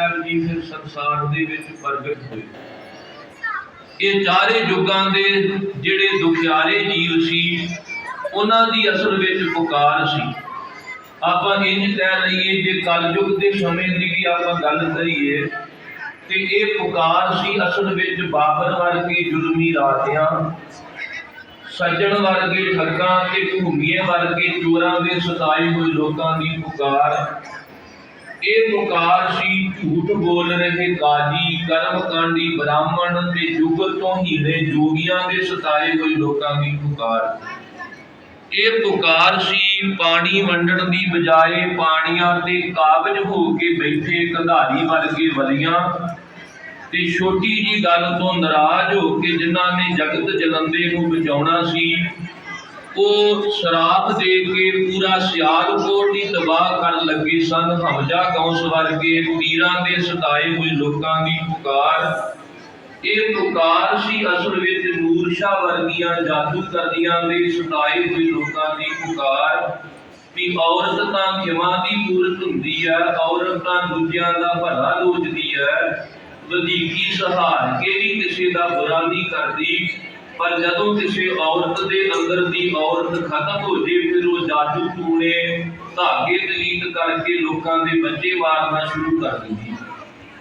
ਸਾਹਿਬ ਜੀ ਫਿਰ ਸੰਸਾਰ ਦੇ ਵਿੱਚ ਪ੍ਰਗਟ ਹੋਏ। ਇਹ ਚਾਰੇ ਯੁੱਗਾਂ ਦੇ ਜਿਹੜੇ ਦੁਖਿਆਰੇ ਜੀਵ ਸੀ, ਉਹਨਾਂ ਦੀ ਅਸਲ ਵਿੱਚ ਪੁਕਾਰ ਸੀ। ਆਪਾਂ ਇੰਜ ਕਹਿ ਲਈਏ, ਜੇ ਕਲਯੁਗ ਦੇ ਸਮੇਂ ਦੀ ਵੀ ਆਪਾਂ ਗੱਲ ਕਰੀਏ, ਤੇ ਇਹ ਪੁਕਾਰ ਸੀ ਅਸਲ ਵਿੱਚ ਬਾਬਰ ਵਰਗੇ ਜ਼ੁਲਮੀ ਰਾਤਿਆਂ ਸੱਜਣ ਵਰਗੇ ਠੱਗਾਂ ਤੇ ਭੂਮੀਏ ਵਰਗੇ ਚੋਰਾਂ ਦੇ ਸਤਾਏ ਹੋਏ ਲੋਕਾਂ ਦੀ ਪੁਕਾਰ। ਇਹ ਪੁਕਾਰ ਸੀ ਝੂਠ ਬੋਲ ਰਹੇ ਕਾਜੀ ਕਰਮਕਾਂਡੀ, ਬ੍ਰਾਹਮਣ ਤੇ ਜੁਗਤ ਤੋਂ ਹੀਲੇ ਜੋਗੀਆਂ ਦੇ ਸਤਾਏ ਹੋਏ ਲੋਕਾਂ ਦੀ ਪੁਕਾਰ। ਇਹ ਪੁਕਾਰ ਸੀ ਪਾਣੀ ਵੰਡਣ ਦੀ ਬਜਾਏ ਪਾਣੀਆਂ ਤੇ ਕਾਬਜ ਹੋ ਕੇ ਬੈਠੇ ਕੰਧਾਰੀ ਵਰਗੇ ਵਲੀਆਂ। ਤੇ ਛੋਟੀ ਜੀ ਗੱਲ ਤੋਂ ਨਾਰਾਜ਼ ਹੋ ਕੇ ਜਿਨ੍ਹਾਂ ਨੇ ਜਗਤ ਜਲੰਦੇ ਨੂੰ ਬਚਾਉਣਾ ਸੀ ਉਹ ਸ਼ਰਾਪ ਦੇ ਕੇ ਪੂਰਾ ਸਿਆਲਕੋਟ ਹੀ ਤਬਾਹ ਕਰਨ ਲੱਗੇ ਸਨ। ਹਮਜਾ ਗੌਸ ਵਰਗੇ ਪੀਰਾਂ ਦੇ ਸਤਾਏ ਹੋਏ ਲੋਕਾਂ ਦੀ ਪੁਕਾਰ। ਇਹ ਪੁਕਾਰ ਸੀ ਅਸਲ ਵਿੱਚ ਨੂਰ ਸ਼ਾਹ ਵਰਗੀਆਂ ਜਾਦੂ ਕਰਦੀਆਂ ਦੇ ਸਤਾਏ ਹੋਏ ਲੋਕਾਂ ਦੀ ਪੁਕਾਰ। ਵੀ ਔਰਤ ਤਾਂ ਖਿਮਾ ਦੀ ਮੂਰਤ ਹੁੰਦੀ ਹੈ ਔਰਤ ਤਾਂ ਦੂਜਿਆਂ ਦਾ ਭਲਾ ਲੋਚਦੀ ਹੈ ਵਧੀਕੀ ਸਹਾਰ ਕੇ ਵੀ ਕਿਸੇ ਦਾ ਬੁਰਾ ਨਹੀਂ ਕਰਦੀ। ਪਰ ਜਦੋਂ ਕਿਸੇ ਔਰਤ ਦੇ ਅੰਦਰ ਦੀ ਔਰਤ ਖਤਮ ਹੋ ਜੇ, ਫਿਰ ਉਹ ਜਾਦੂ ਟੂਣੇ ਧਾਗੇ ਦਲੀਤ ਕਰਕੇ ਲੋਕਾਂ ਦੇ ਬੱਚੇ ਮਾਰਨਾ ਸ਼ੁਰੂ ਕਰ ਦਿੰਦੀ